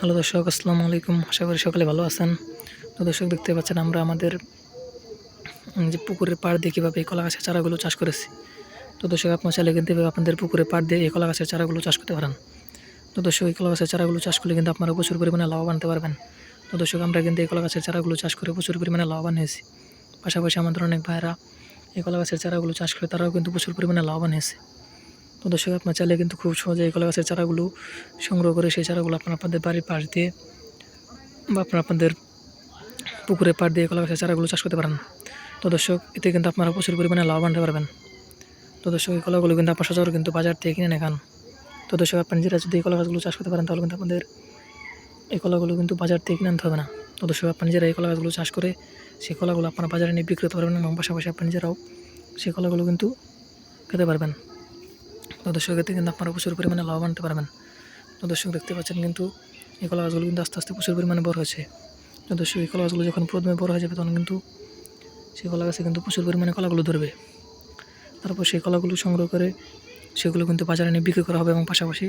Hello দর্শক, আসসালামু আলাইকুম। আশা করি সকলে ভালো আছেন। তো দর্শক দেখতে পাচ্ছেন আমরা আমাদের যে পুকুরের পাড় দিয়ে কীভাবে এই কলা গাছের চারাগুলো চাষ করেছি। তো দর্শক, আপনার চাইলে কিন্তু আপনাদের পুকুরের পাড় দিয়ে এই কলা গাছের চারাগুলো চাষ করতে পারেন। তো দর্শক, এই কলা গাছের চারাগুলো চাষ করলে কিন্তু আপনারা প্রচুর পরিমাণে লাভবান হতে পারবেন। তো দর্শক, আমরা কিন্তু এই কলা গাছের চারাগুলো চাষ করে প্রচুর পরিমাণে লাভবান হয়েছি। পাশাপাশি আমাদের অনেক ভাইরা এই কলা গাছের চারাগুলো চাষ করে তারাও কিন্তু প্রচুর পরিমাণে লাভবান হয়েছে। তো দর্শক, আপনার চাইলে কিন্তু খুব সহজে এই কলা গাছের চারাগুলো সংগ্রহ করে সেই চারাগুলো আপনার আপনাদের বাড়ির পাশ দিয়ে বা আপনার আপনাদের পুকুরে পাড় দিয়ে কলা গাছের চারাগুলো চাষ করতে পারেন। তো দর্শক, এতে কিন্তু আপনারা প্রচুর পরিমাণে লাভবান হতে পারবেন। তো দর্শক, এই কলাগুলো কিন্তু আপনার সচরাচর কিন্তু বাজার থেকে কিনে নেখান। তো দর্শক আপনি নিজেরা যদি এই কলা গাছগুলো চাষ করতে পারেন, তাহলে কিন্তু আপনাদের এই কলাগুলো কিন্তু বাজার থেকে কিনে আনতে হবে না। তো দর্শক আপনি নিজেরা এই কলা গাছগুলো চাষ করে সেই কলাগুলো আপনারা বাজারে নিয়ে বিক্রি করতে পারবেন এবং পাশাপাশি আপনি নিজেরাও সেই কলাগুলো কিন্তু খেতে পারবেন। তো দর্শক এতে কিন্তু আপনারা প্রচুর পরিমাণে লাভবান হতে পারবেন। তো দর্শক দেখতে পাচ্ছেন কিন্তু এই কলা গাছগুলো কিন্তু আস্তে আস্তে প্রচুর পরিমাণে বড় হয়েছে। তো দর্শক এই কলা গাছগুলো যখন প্রথমে বড় হয়ে যাবে তখন কিন্তু সেই কলা গাছে কিন্তু প্রচুর পরিমাণে কলাগুলো ধরবে। তারপর সেই কলাগুলো সংগ্রহ করে সেগুলো কিন্তু বাজারে নিয়ে বিক্রি করা হবে এবং পাশাপাশি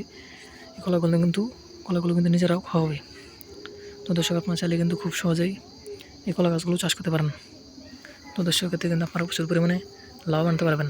এই কলাগুলো কিন্তু কলাগুলো কিন্তু নিজেরাও খাওয়া হবে। তো দর্শক আপনার চাইলে কিন্তু খুব সহজেই এই কলা গাছগুলো চাষ করতে পারেন। তো দর্শক এতে কিন্তু আপনারা প্রচুর পরিমাণে লাভ আনতে পারবেন।